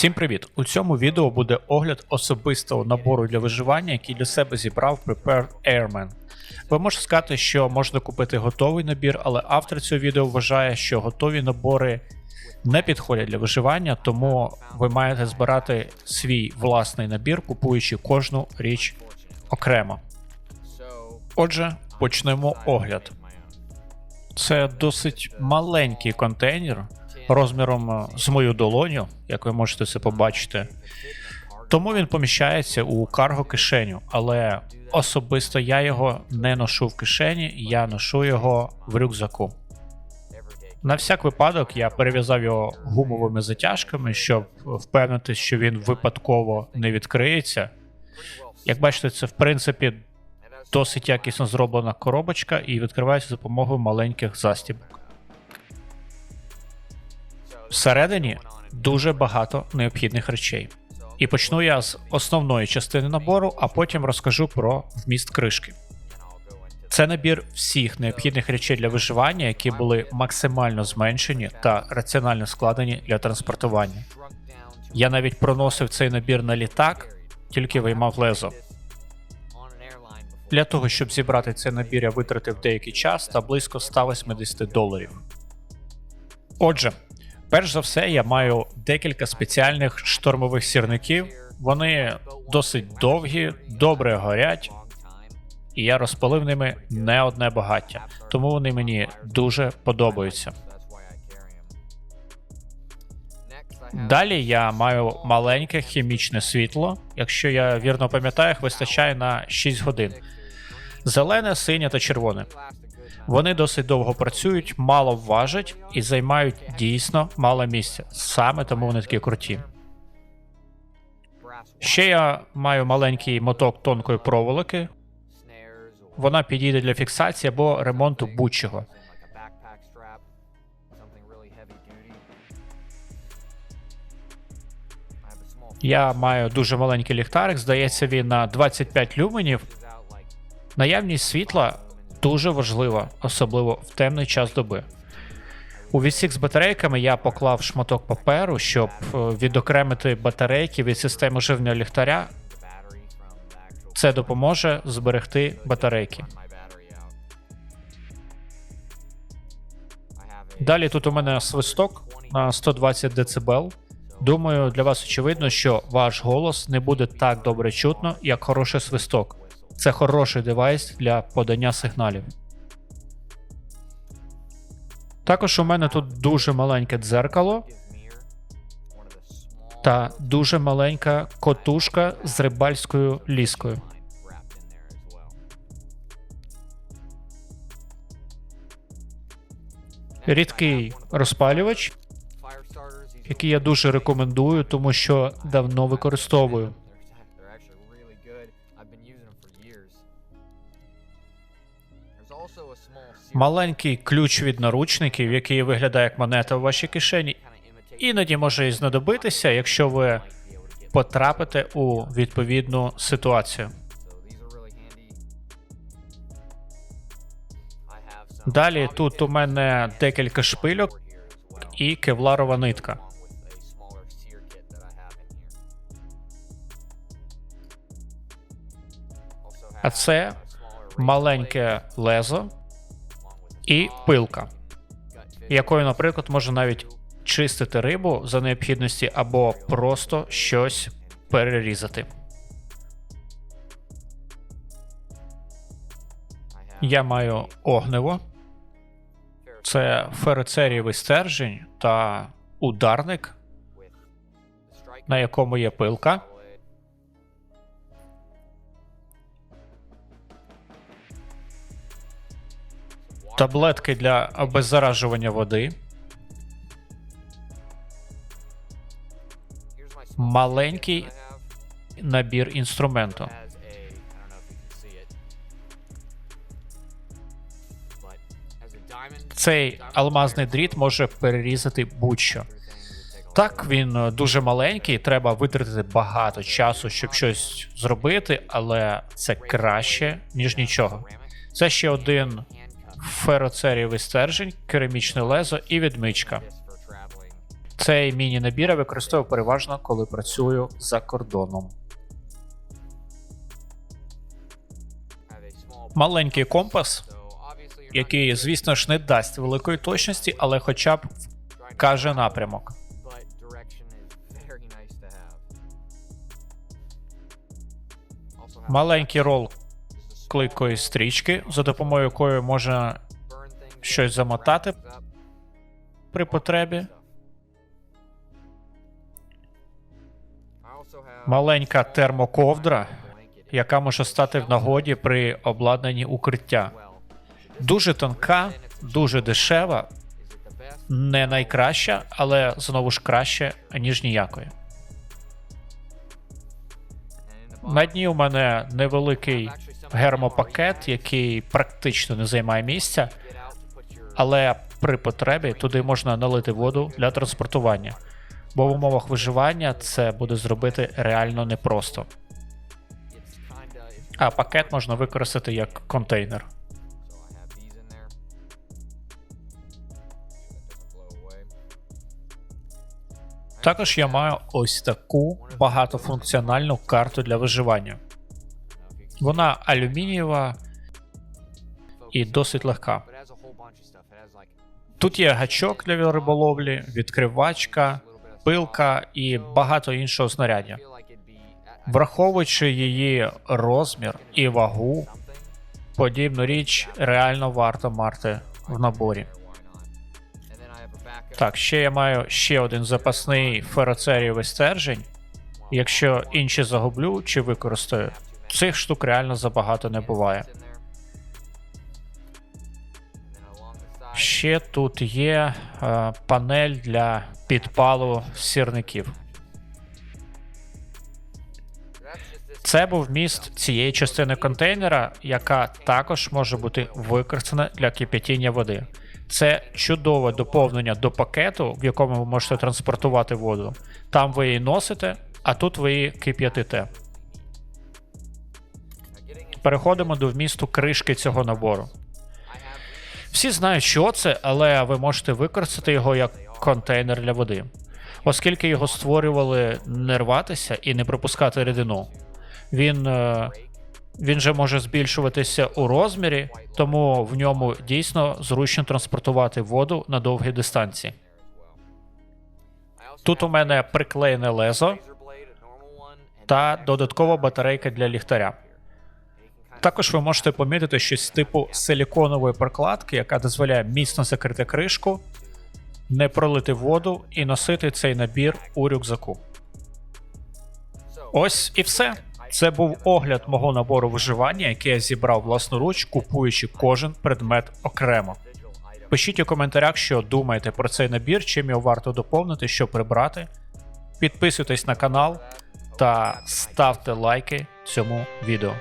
Всім привіт! У цьому відео буде огляд особистого набору для виживання, який для себе зібрав Prepared Airman. Ви можете сказати, що можна купити готовий набір, але автор цього відео вважає, що готові набори не підходять для виживання, тому ви маєте збирати свій власний набір, купуючи кожну річ окремо. Отже, почнемо огляд. Це досить маленький контейнер розміром е, з мою долоню, як ви можете це побачити. Тому він поміщається у карго кишеню, але особисто я його не ношу в кишені, я ношу його в рюкзаку. На всяк випадок я перев'язав його гумовими затяжками, щоб впевнитись, що він випадково не відкриється. Як бачите, це в принципі досить якісно зроблена коробочка і відкривається за допомогою маленьких застібок. Всередині дуже багато необхідних речей. І почну я з основної частини набору, а потім розкажу про вміст кришки. Це набір всіх необхідних речей для виживання, які були максимально зменшені та раціонально складені для транспортування. Я навіть проносив цей набір на літак, тільки виймав лезо. Для того, щоб зібрати цей набір, я витратив деякий час та близько 180 доларів. Отже, перш за все, я маю декілька спеціальних штормових сірників. Вони досить довгі, добре горять, і я розпалив ними не одне багаття, тому вони мені дуже подобаються. Далі я маю маленьке хімічне світло. Якщо я вірно пам'ятаю, їх вистачає на 6 годин. Зелене, синє та червоне. Вони досить довго працюють, мало важать і займають дійсно мало місця. Саме тому вони такі круті. Ще я маю маленький моток тонкої проволоки. Вона підійде для фіксації або ремонту будь-чого. Я маю дуже маленький ліхтарик, здається, він на 25 люменів. Наявність світла дуже важлива, особливо в темний час доби. У відсік з батарейками я поклав шматок паперу, щоб е, відокремити батарейки від системи живлення ліхтаря. Це допоможе зберегти батарейки. Далі тут у мене свисток на 120 дБ. Думаю, для вас очевидно, що ваш голос не буде так добре чутно, як хороший свисток. Це хороший девайс для подання сигналів. Також у мене тут дуже маленьке дзеркало та дуже маленька котушка з рибальською ліскою. Рідкий розпалювач, який я дуже рекомендую, тому що давно використовую. Маленький ключ від наручників, який виглядає як монета у вашій кишені, іноді може і знадобитися, якщо ви потрапите у відповідну ситуацію. Далі тут у мене декілька шпильок і кевларова нитка. А це маленьке лезо і пилка, якою, наприклад, можна навіть чистити рибу за необхідності або просто щось перерізати. Я маю огниво, це ферицерієвий стержень та ударник, на якому є пилка. Таблетки для обеззаражування води. Маленький набір інструменту. Цей алмазний дріт може перерізати будь-що. Так, він е, дуже маленький, треба витратити багато часу, щоб щось зробити, але це краще, ніж нічого. Це ще один фероцерієвий стержень, керамічне лезо і відмичка. Цей міні-набір я використовую переважно, коли працюю за кордоном. Маленький компас, який, звісно ж, не дасть великої точності, але хоча б каже напрямок. Маленький рол клейкої стрічки, за допомогою якої можна щось замотати при потребі. Маленька термоковдра, яка може стати в нагоді при обладнанні укриття. Дуже тонка, дуже дешева, не найкраща, але знову ж краще, ніж ніякої. На дні у мене невеликий гермопакет, який практично не займає місця, але при потребі туди можна налити воду для транспортування. Бо в умовах виживання це буде зробити реально непросто. А пакет можна використати як контейнер. Також я маю ось таку багатофункціональну карту для виживання. Вона алюмінієва і досить легка. Тут є гачок для риболовлі, відкривачка, пилка і багато іншого знаряддя. Враховуючи її розмір і вагу, подібну річ реально варто мати в наборі. Так, ще я маю ще один запасний фероцерієвий стержень. Якщо інші загублю чи використаю, цих штук реально забагато не буває. Ще тут є е, панель для підпалу сірників. Це був міст цієї частини контейнера, яка також може бути використана для кип'ятіння води. Це чудове доповнення до пакету, в якому ви можете транспортувати воду. Там ви її носите, а тут ви її кип'ятите. Переходимо до вмісту кришки цього набору. Всі знають, що це, але ви можете використати його як контейнер для води, оскільки його створювали не рватися і не пропускати рідину. Він, е, він же може збільшуватися у розмірі, тому в ньому дійсно зручно транспортувати воду на довгі дистанції. Тут у мене приклеєне лезо та додаткова батарейка для ліхтаря. Також ви можете помітити щось типу силіконової прокладки, яка дозволяє міцно закрити кришку, не пролити воду і носити цей набір у рюкзаку. Ось і все. Це був огляд мого набору виживання, який я зібрав власноруч, купуючи кожен предмет окремо. Пишіть у коментарях, що думаєте про цей набір, чим його варто доповнити, що прибрати. Підписуйтесь на канал та ставте лайки цьому відео.